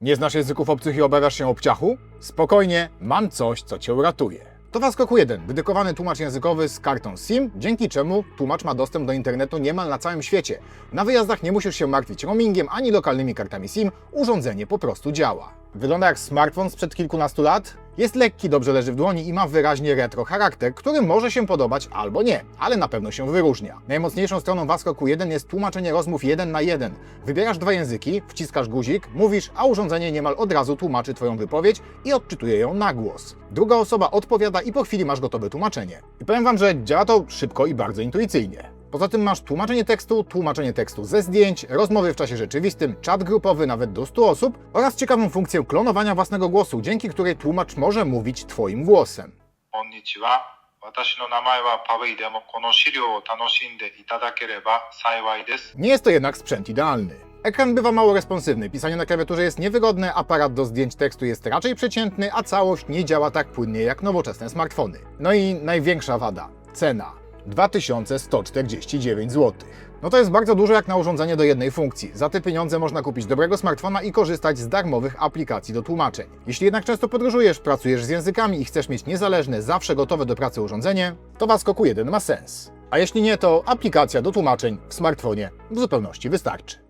Nie znasz języków obcych i obawiasz się obciachu? Spokojnie, mam coś, co cię uratuje. To Was Kroku 1, dedykowany tłumacz językowy z kartą SIM, dzięki czemu tłumacz ma dostęp do internetu niemal na całym świecie. Na wyjazdach nie musisz się martwić roamingiem ani lokalnymi kartami SIM, urządzenie po prostu działa. Wygląda jak smartfon sprzed kilkunastu lat? Jest lekki, dobrze leży w dłoni i ma wyraźnie retro charakter, który może się podobać albo nie, ale na pewno się wyróżnia. Najmocniejszą stroną Waskoku 1 jest tłumaczenie rozmów jeden na jeden. Wybierasz dwa języki, wciskasz guzik, mówisz, a urządzenie niemal od razu tłumaczy Twoją wypowiedź i odczytuje ją na głos. Druga osoba odpowiada i po chwili masz gotowe tłumaczenie. I powiem Wam, że działa to szybko i bardzo intuicyjnie. Poza tym masz tłumaczenie tekstu, tłumaczenie tekstu ze zdjęć, rozmowy w czasie rzeczywistym, czat grupowy nawet do 100 osób oraz ciekawą funkcję klonowania własnego głosu, dzięki której tłumacz może mówić Twoim głosem. こんにちは。私の名前はパウイでもこの資料を楽しんでいただければ幸いです。 Nie jest to jednak sprzęt idealny. Ekran bywa mało responsywny, pisanie na klawiaturze jest niewygodne, aparat do zdjęć tekstu jest raczej przeciętny, a całość nie działa tak płynnie jak nowoczesne smartfony. No i największa wada cena 2149 zł. No to jest bardzo dużo jak na urządzenie do jednej funkcji. Za te pieniądze można kupić dobrego smartfona i korzystać z darmowych aplikacji do tłumaczeń. Jeśli jednak często podróżujesz, pracujesz z językami i chcesz mieć niezależne, zawsze gotowe do pracy urządzenie, to Waskoku 1 ma sens. A jeśli nie, to aplikacja do tłumaczeń w smartfonie w zupełności wystarczy.